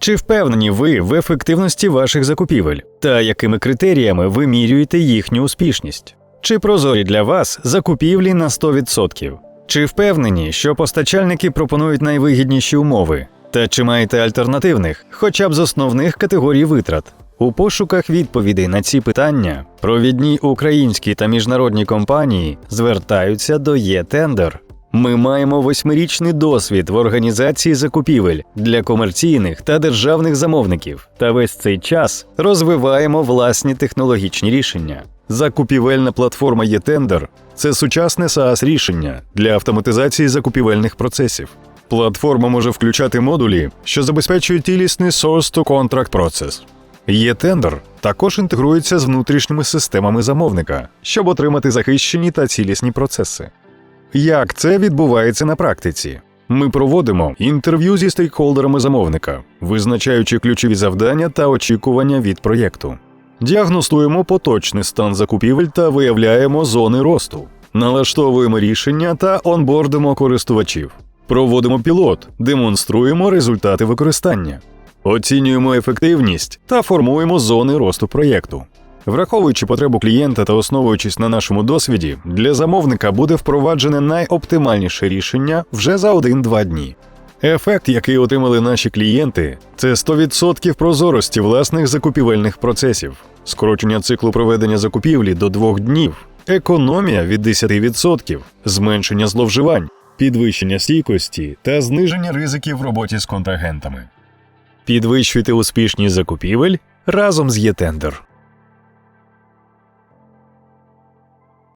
Чи впевнені ви в ефективності ваших закупівель та якими критеріями ви мірюєте їхню успішність? Чи прозорі для вас закупівлі на 100%? Чи впевнені, що постачальники пропонують найвигідніші умови? Та чи маєте альтернативних, хоча б з основних категорій витрат? У пошуках відповідей на ці питання провідні українські та міжнародні компанії звертаються до ЄТендер. Ми маємо восьмирічний досвід в організації закупівель для комерційних та державних замовників, та весь цей час розвиваємо власні технологічні рішення. Закупівельна платформа ЄТендер це сучасне SaaS рішення для автоматизації закупівельних процесів. Платформа може включати модулі, що забезпечують цілісний source-to-contract процес. Є-тендер також інтегрується з внутрішніми системами замовника, щоб отримати захищені та цілісні процеси. Як це відбувається на практиці? Ми проводимо інтерв'ю зі стейкхолдерами замовника, визначаючи ключові завдання та очікування від проєкту. Діагностуємо поточний стан закупівель та виявляємо зони росту, налаштовуємо рішення та онбордимо користувачів. Проводимо пілот, демонструємо результати використання, оцінюємо ефективність та формуємо зони росту проєкту. Враховуючи потребу клієнта та основуючись на нашому досвіді, для замовника буде впроваджене найоптимальніше рішення вже за 1-2 дні. Ефект, який отримали наші клієнти, це 100% прозорості власних закупівельних процесів, скорочення циклу проведення закупівлі до 2 днів, економія від 10%, зменшення зловживань, підвищення стійкості та зниження ризиків в роботі з контрагентами. Підвищуйте успішність закупівель разом з ЄТендер.